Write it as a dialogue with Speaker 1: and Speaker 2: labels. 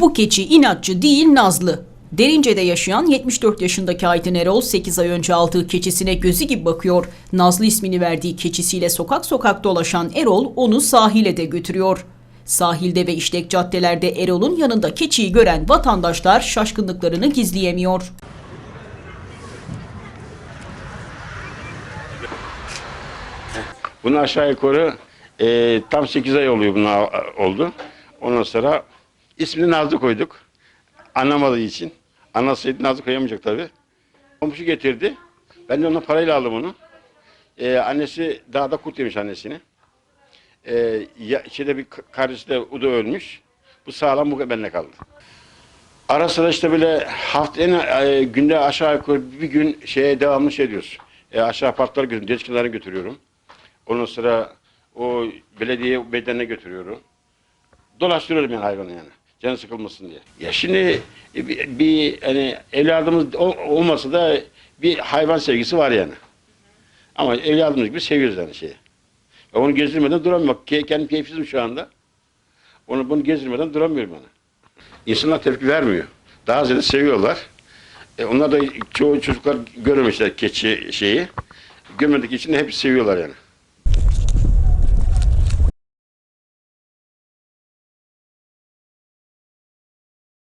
Speaker 1: Bu keçi inatçı değil nazlı. Derince'de yaşayan 74 yaşındaki Aydın Erol 8 ay önce aldığı keçisine gözü gibi bakıyor. Nazlı ismini verdiği keçisiyle sokak sokak dolaşan Erol onu sahile de götürüyor. Sahilde ve işlek caddelerde Erol'un yanında keçiyi gören vatandaşlar şaşkınlıklarını gizleyemiyor.
Speaker 2: Bunu aşağı yukarı e, tam 8 ay oluyor buna oldu. Ondan sonra ismini Nazlı koyduk. Anlamadığı için. Anlasaydı Nazlı koyamayacak tabii. Komşu getirdi. Ben de ona parayla aldım onu. E, annesi dağda kurt yemiş annesini. E, ya, şeyde bir karısı da o da ölmüş. Bu sağlam bu benimle kaldı. Ara sıra işte böyle hafta en e, günde aşağı yukarı bir gün şeye devamlı şey diyoruz. E, aşağı parklara götürüyorum, kenarına götürüyorum. Ondan sonra o belediye bedenine götürüyorum. Dolaştırıyorum yani hayvanı yani. Canı sıkılmasın diye. Ya şimdi e, bir, bir hani evladımız ol- olmasa da bir hayvan sevgisi var yani. Ama evladımız gibi seviyoruz yani şeyi. Ben onu gezdirmeden duramıyorum. Kendim keyifsizim şu anda. Onu bunu gezdirmeden duramıyorum yani. İnsanlar tepki vermiyor. Daha ziyade seviyorlar. E, onlar da çoğu çocuklar görmemişler keçi şeyi. Görmedikleri için hep seviyorlar yani.